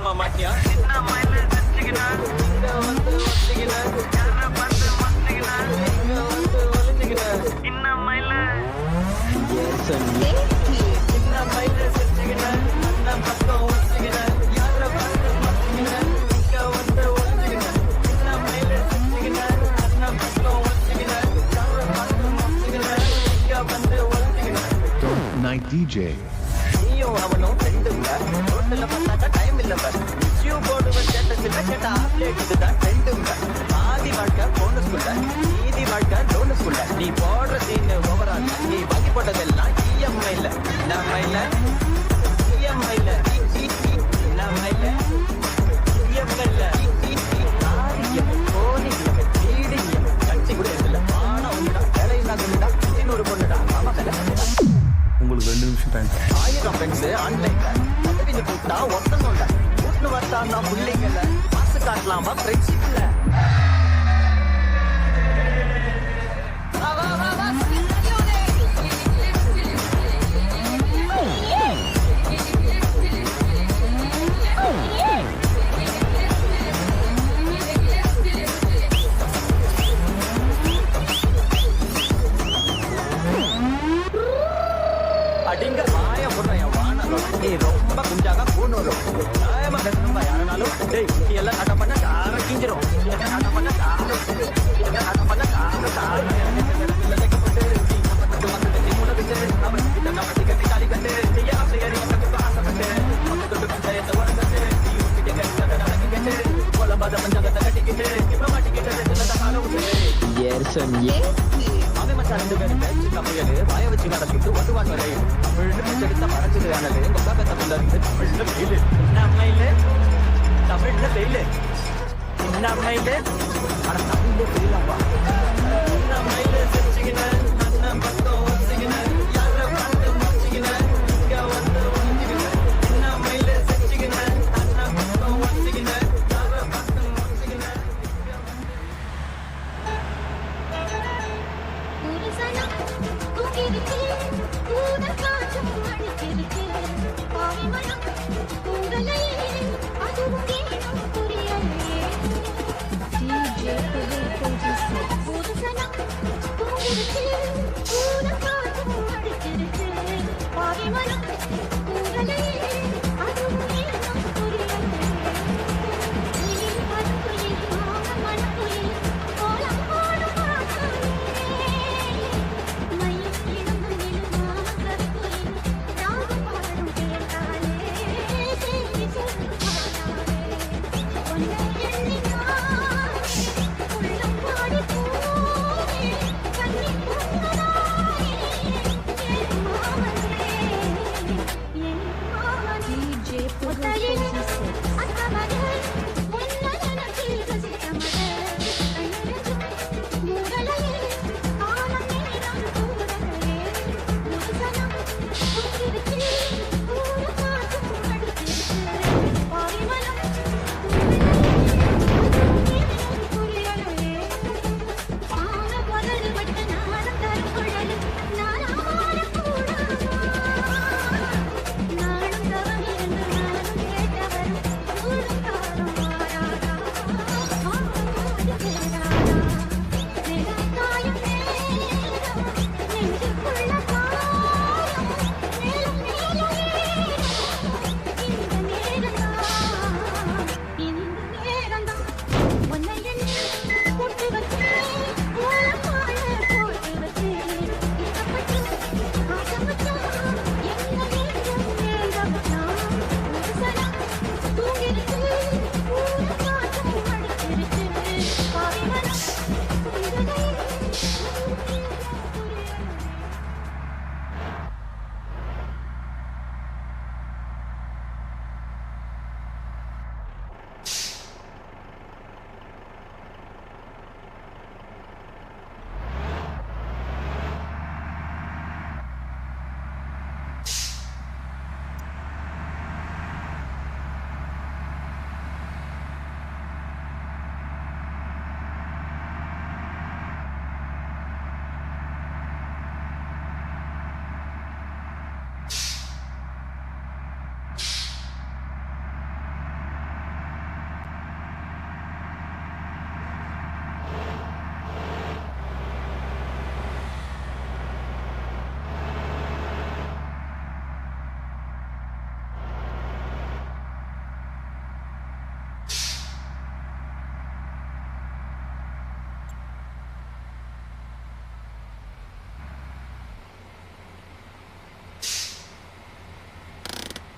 தங்கமா மாட்டியா Night DJ. அவனும் அவனும் ஃப்ரெண்டுங்க ரோட்டில் பார்த்தாக்கா டைம் இல்லைங்க யூ போர்டு ஸ்டேட்டஸில் கேட்ட ஆப்லேட்டுக்கு தான் ட்ரெண்டுங்க ஆதி வாழ்க்கை போனஸ்குள்ள நீதி வாழ்க்கை லோனஸ்குள்ள ஆன்லைன்ல பதவின்னு கூப்பிட்டா ஒருத்தன் சொல்ல கூட்டின்னு பிள்ளைங்கள. மாசு காட்டலாமா ஃப்ரெண்ட்ஷிப்ல அடிங்க மாய போடுறேன் நீ ரொம்ப குஞ்சாக கூணுரும் நியாயமா பேசணும்பா யாருனாலும் டேய் நீ எல்லாம் கட்ட பண்ண கார கிஞ்சிரும் எல்லாம் கட்ட பண்ண கார எல்லாம் கட்ட பண்ண கார கார அவன் மச்சான் ரெண்டு பேரும் பேச்சு தமிழு வாய வச்சு நடக்கிட்டு ஒட்டுவான் வரை தமிழ்னு பெற்றெடுத்த மறைச்சது ஆனது கொக்கா பெத்த புள்ள இருந்து தமிழ்ல நம்மையில தமிழ்ல நம்மையில ஆனா தமிழ்ல வெயிலாப்பா